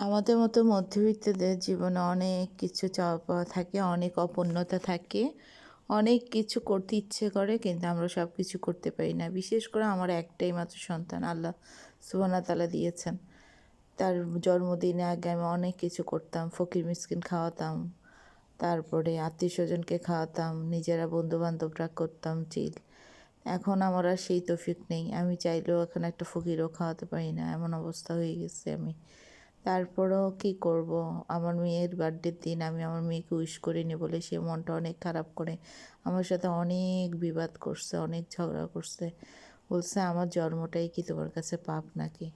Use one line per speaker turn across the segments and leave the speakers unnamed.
আমাদের মতো মধ্যবিত্তদের জীবনে অনেক কিছু চাওয়া পাওয়া থাকে, অনেক অপূর্ণতা থাকে। অনেক কিছু করতে ইচ্ছে করে, কিন্তু আমরা সব কিছু করতে পারি না। বিশেষ করে আমার একটাই মাত্র সন্তান, আল্লাহ সুবানা তালা দিয়েছেন। তার জন্মদিনে আগে আমি অনেক কিছু করতাম, ফকির মিসকিন খাওয়াতাম, তারপরে আত্মীয় স্বজনকে খাওয়াতাম, নিজেরা বন্ধু বান্ধবরা করতাম, চিল। এখন আমার আর সেই তফিক নেই। আমি চাইলেও এখন একটা ফকিরও খাওয়াতে পারি না। এমন অবস্থা হয়ে গেছে আমি। তারপরেও কী করব? আমার মেয়ের বার্থডের দিন আমি আমার মেয়েকে উইশ করিনি বলে সে মনটা অনেক খারাপ করে। আমার সাথে অনেক বিবাদ করছে, অনেক ঝগড়া করছে। বলছে, আমার জন্মটাই কি তোমার কাছে পাপ নাকি?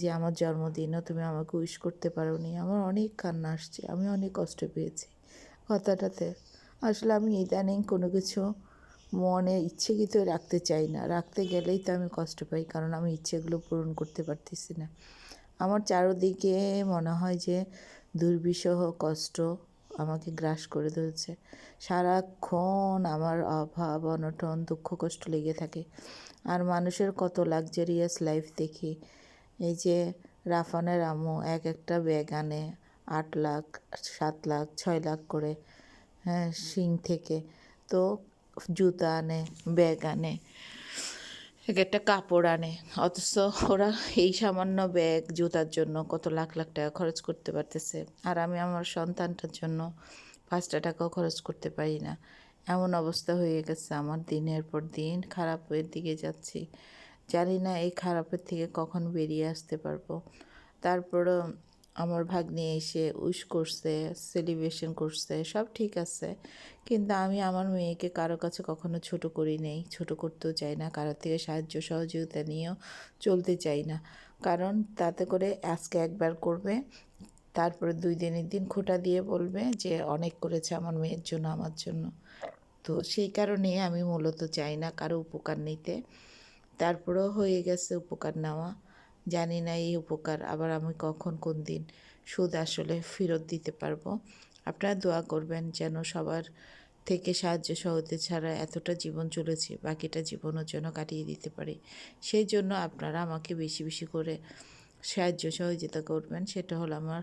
যে আমার জন্মদিনও তুমি আমাকে উইশ করতে পারো নি আমার অনেক কান্না আসছে, আমি অনেক কষ্ট পেয়েছি কথাটাতে। আসলে আমি ইদানিং কোনো কিছু মনে ইচ্ছেকৃত রাখতে চাই না। রাখতে গেলেই তো আমি কষ্ট পাই, কারণ আমি ইচ্ছেগুলো পূরণ করতে পারতেছি না। আমার চারোদিকে মনে হয় যে দুর্বিষহ কষ্ট আমাকে গ্রাস করে ধরেছে। সারাক্ষণ আমার অভাব, অনটন, দুঃখ, কষ্ট লেগে থাকে। আর মানুষের কত লাক্সারিয়াস লাইফ দেখি। এই যে রাফানের আমু এক একটা ব্যাগ আনে আট লাখ, সাত লাখ, ছয় লাখ করে হ্যাঁ শিং থেকে। তো জুতা আনে ব্যাগ আনে। এক একটা কাপড় আনে। অথচ ওরা এই সামান্য ব্যাগ জুতার জন্য কত লাখ লাখ টাকা খরচ করতে পারতেছে। আর আমি আমার সন্তানটার জন্য পাঁচটা টাকাও খরচ করতে পারি না। এমন অবস্থা হয়ে গেছে আমার। দিনের পর দিন খারাপের দিকে যাচ্ছি। জানি না এই খারাপের থেকে কখন বেরিয়ে আসতে পারব। তারপরও আমার ভাগ্নি এসে উইশ করছে সেলিব্রেশন করছে, সব ঠিক আছে। কিন্তু আমি আমার মেয়েকে কারও কাছে কখনো ছোট করি নেই। ছোট করতেও চাই না, কারও থেকে সাহায্য, সহযোগিতা নিয়েও চলতে চাই না। কারণ তাতে করে আজকে একবার করবে, তারপরে দুই দিনের দিন খোটা দিয়ে বলবে যে অনেক করেছে আমার মেয়ের জন্য, আমার জন্য। তো সেই কারণে আমি মূলত চাই না কারও উপকার নিতে। তারপরেও হয়ে গেছে উপকার নেওয়া। জানি না এই উপকার, আবার আমি কখন কোন দিন সুদ আসলে ফেরত দিতে পারব। আপনারা দোয়া করবেন যেন সবার থেকে সাহায্য সহজে ছাড়া এতটা জীবন চলেছে, বাকিটা জীবনের জন্য কাটিয়ে দিতে পারি। সেই জন্য আপনারা আমাকে বেশি বেশি করে সাহায্য সহযোগিতা করবেন। সেটা হলো আমার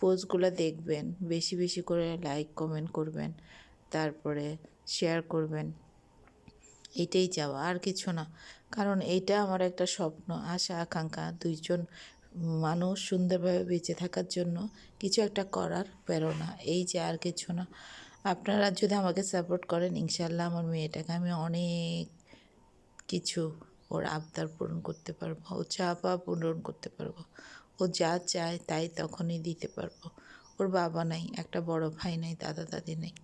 পোস্টগুলো দেখবেন, বেশি বেশি করে লাইক, কমেন্ট করবেন, তারপরে শেয়ার করবেন। এটাই চাওয়া, আর কিছু না। কারণ এইটা আমার একটা স্বপ্ন, আশা, আকাঙ্ক্ষা, দুইজন মানুষ সুন্দরভাবে বেঁচে থাকার জন্য কিছু একটা করার প্রেরণা, এই যে আর কিছু না। আপনারা যদি আমাকে সাপোর্ট করেন ইনশাল্লাহ আমার মেয়েটাকে আমি অনেক কিছু ওর আবদার পূরণ করতে পারব ও চা পা পূরণ করতে পারব, ও যা চায় তাই তখনই দিতে পারব। ওর বাবা নাই, একটা বড় ভাই নাই দাদা দাদি নেই।